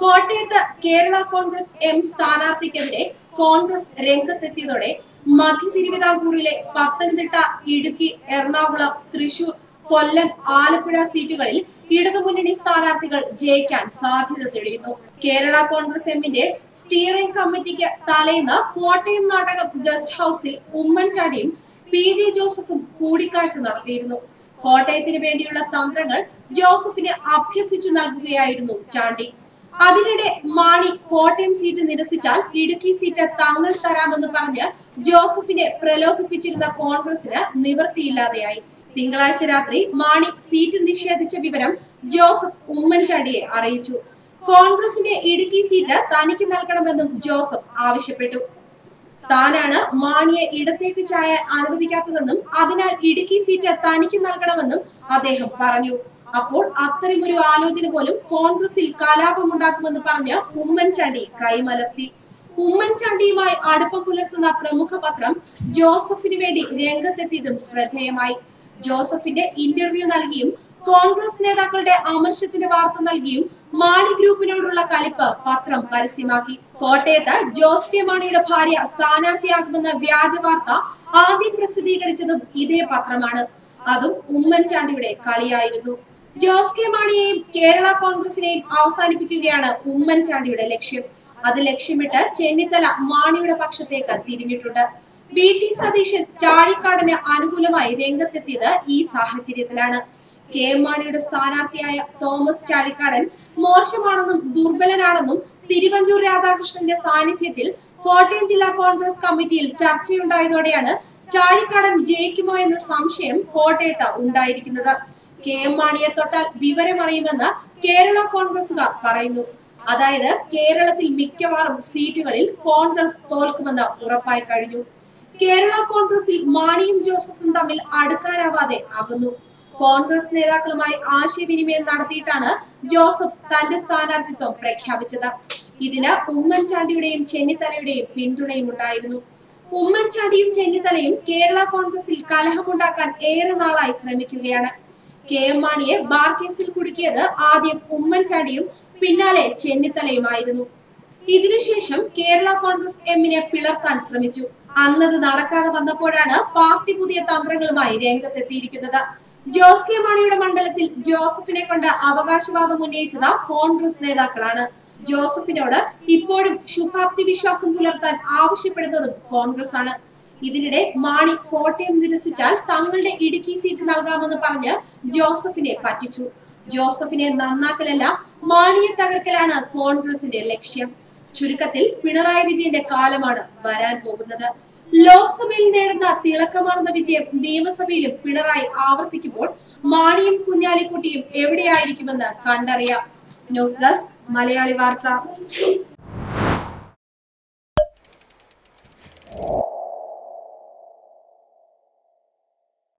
കോട്ടയത്ത് കേരള കോൺഗ്രസ് എം സ്ഥാനാർത്ഥിക്കെതിരെ കോൺഗ്രസ് രംഗത്തെത്തിയതോടെ മധ്യ തിരുവിതാംകൂറിലെ പത്തനംതിട്ട ഇടുക്കി എറണാകുളം തൃശൂർ കൊല്ലം ആലപ്പുഴ സീറ്റുകളിൽ ഇടതുമുന്നണി സ്ഥാനാർത്ഥികൾ ജയിക്കാൻ സാധ്യത തെളിയുന്നു. കേരള കോൺഗ്രസ് എമ്മിന്റെ സ്റ്റിയറിംഗ് കമ്മിറ്റിക്ക് തലേന്ന് കോട്ടയം നാടകം ഗസ്റ്റ് ഹൌസിൽ ഉമ്മൻചാണ്ടിയും പി. ജെ. ജോസഫും കൂടിക്കാഴ്ച നടത്തിയിരുന്നു. കോട്ടയത്തിന് വേണ്ടിയുള്ള തന്ത്രങ്ങൾ ജോസഫിന് അഭ്യസിച്ചു നൽകുകയായിരുന്നു ചാണ്ടി. അതിനിടെ മാണി കോട്ടയം സീറ്റ് നിരസിച്ചാൽ ഇടുക്കി സീറ്റ് തങ്ങൾ തരാമെന്ന് പറഞ്ഞ് ജോസഫിനെ പ്രലോഭിപ്പിച്ചിരുന്ന കോൺഗ്രസിന് നിവൃത്തിയില്ലാതെയായി തിങ്കളാഴ്ച രാത്രി മാണി സീറ്റ് നിഷേധിച്ച വിവരം ജോസഫ് ഉമ്മൻചാണ്ടിയെ അറിയിച്ചു. കോൺഗ്രസിന്റെ ഇടുക്കി സീറ്റ് തനിക്ക് നൽകണമെന്നും ജോസഫ് ആവശ്യപ്പെട്ടു. താനാണ് മാണിയെ ഇടത്തേക്ക് ചായാൻ അനുവദിക്കാത്തതെന്നും അതിനാൽ ഇടുക്കി സീറ്റ് തനിക്ക് നൽകണമെന്നും അദ്ദേഹം പറഞ്ഞു. അപ്പോൾ അത്തരമൊരു ആലോചന പോലും കോൺഗ്രസിൽ കലാപം ഉണ്ടാക്കുമെന്ന് പറഞ്ഞ് ഉമ്മൻചാണ്ടി കൈമലർത്തി. ഉമ്മൻചാണ്ടിയുമായി അടുപ്പം പുലർത്തുന്ന പ്രമുഖ പത്രം ജോസഫിന് വേണ്ടി രംഗത്തെത്തിയതും ശ്രദ്ധേയമായി. ജോസഫിന്റെ ഇന്റർവ്യൂ നൽകിയും കോൺഗ്രസ് നേതാക്കളുടെ അമർഷത്തിന്റെ വാർത്ത നൽകിയും മാണി ഗ്രൂപ്പിനോടുള്ള കലിപ്പ് പത്രം പരസ്യമാക്കി. കോട്ടയത്ത് ജോസ് കെ മാണിയുടെ ഭാര്യ സ്ഥാനാർത്ഥിയാകുമെന്ന വ്യാജ വാർത്ത ആദ്യം പ്രസിദ്ധീകരിച്ചതും ഇതേ പത്രമാണ്. അതും ഉമ്മൻചാണ്ടിയുടെ കളിയായിരുന്നു. ജോസ് കെ മാണിയെയും കേരള കോൺഗ്രസിനെയും അവസാനിപ്പിക്കുകയാണ് ഉമ്മൻചാണ്ടിയുടെ ലക്ഷ്യം. അത് ലക്ഷ്യമിട്ട് ചെന്നിത്തല മാണിയുടെ പക്ഷത്തേക്ക് തിരിഞ്ഞിട്ടുണ്ട്. വി ടി സതീശൻ ചാഴിക്കാടിന് അനുകൂലമായി രംഗത്തെത്തിയത് ഈ സാഹചര്യത്തിലാണ്. കെ എം മാണിയുടെ സ്ഥാനാർത്ഥിയായ തോമസ് ചാഴിക്കാടൻ മോശമാണെന്നും ദുർബലനാണെന്നും തിരുവഞ്ചൂർ രാധാകൃഷ്ണന്റെ സാന്നിധ്യത്തിൽ കോട്ടയം ജില്ലാ കോൺഗ്രസ് കമ്മിറ്റിയിൽ ചർച്ചയുണ്ടായതോടെയാണ് ചാഴിക്കാടൻ ജയിക്കുമോ എന്ന സംശയം കോട്ടയത്ത് ഉണ്ടായിരിക്കുന്നത്. കെ എം മാണിയെ തൊട്ടാൽ വിവരമറിയുമെന്ന് കേരള കോൺഗ്രസുകാർ പറയുന്നു. അതായത് കേരളത്തിൽ മിക്കവാറും സീറ്റുകളിൽ കോൺഗ്രസ് തോൽക്കുമെന്ന് ഉറപ്പായി കഴിഞ്ഞു. കേരള കോൺഗ്രസിൽ മാണിയും ജോസഫും തമ്മിൽ അടുക്കാനാവാതെ ആകുന്നു. കോൺഗ്രസ് നേതാക്കളുമായി ആശയവിനിമയം നടത്തിയിട്ടാണ് ജോസഫ് തന്റെ സ്ഥാനാർത്ഥിത്വം പ്രഖ്യാപിച്ചത്. ഇതിന് ഉമ്മൻചാണ്ടിയുടെയും ചെന്നിത്തലയുടെയും പിന്തുണയും ഉണ്ടായിരുന്നു. ഉമ്മൻചാണ്ടിയും ചെന്നിത്തലയും കേരള കോൺഗ്രസിൽ കലഹമുണ്ടാക്കാൻ ഏറെ നാളായി ശ്രമിക്കുകയാണ്. കെ എം മാണിയെ ബാർ കേസിൽ കുടുക്കിയത് ആദ്യം ഉമ്മൻചാണ്ടിയും പിന്നാലെ ചെന്നിത്തലയുമായിരുന്നു. ഇതിനുശേഷം കേരള കോൺഗ്രസ് എമ്മിനെ പിളർത്താൻ ശ്രമിച്ചു. അന്നത് നടക്കാതെ വന്നപ്പോഴാണ് പാർട്ടി പുതിയ തന്ത്രങ്ങളുമായി രംഗത്തെത്തിയിരിക്കുന്നത്. ജോസ് കെ മാണിയുടെ മണ്ഡലത്തിൽ ജോസഫിനെ കൊണ്ട് അവകാശവാദം ഉന്നയിച്ചത് കോൺഗ്രസ് നേതാക്കളാണ്. ജോസഫിനോട് ഇപ്പോഴും ശുഭാപ്തി വിശ്വാസം പുലർത്താൻ ആവശ്യപ്പെടുന്നതും കോൺഗ്രസ് ആണ്. ഇതിനിടെ മാണി കോട്ടയം നിരസിച്ചാൽ തങ്ങളുടെ ഇടുക്കി സീറ്റ് നൽകാമെന്ന് പറഞ്ഞ് ജോസഫിനെ പറ്റിച്ചു. ജോസഫിനെ നന്നാക്കലല്ല മാണിയെ തകർക്കലാണ് കോൺഗ്രസിന്റെ ലക്ഷ്യം. ചുരുക്കത്തിൽ പിണറായി വിജയന്റെ കാലമാണ് വരാൻ പോകുന്നത്. ലോക്സഭയിൽ നേടുന്ന തിളക്കമാർന്ന വിജയം നിയമസഭയിലും പിണറായി ആവർത്തിക്കുമ്പോൾ മാണിയും കുഞ്ഞാലിക്കുട്ടിയും എവിടെയായിരിക്കുമെന്ന് കണ്ടറിയാം. ന്യൂസ് ഡെസ്ക് മലയാളി വാർത്ത.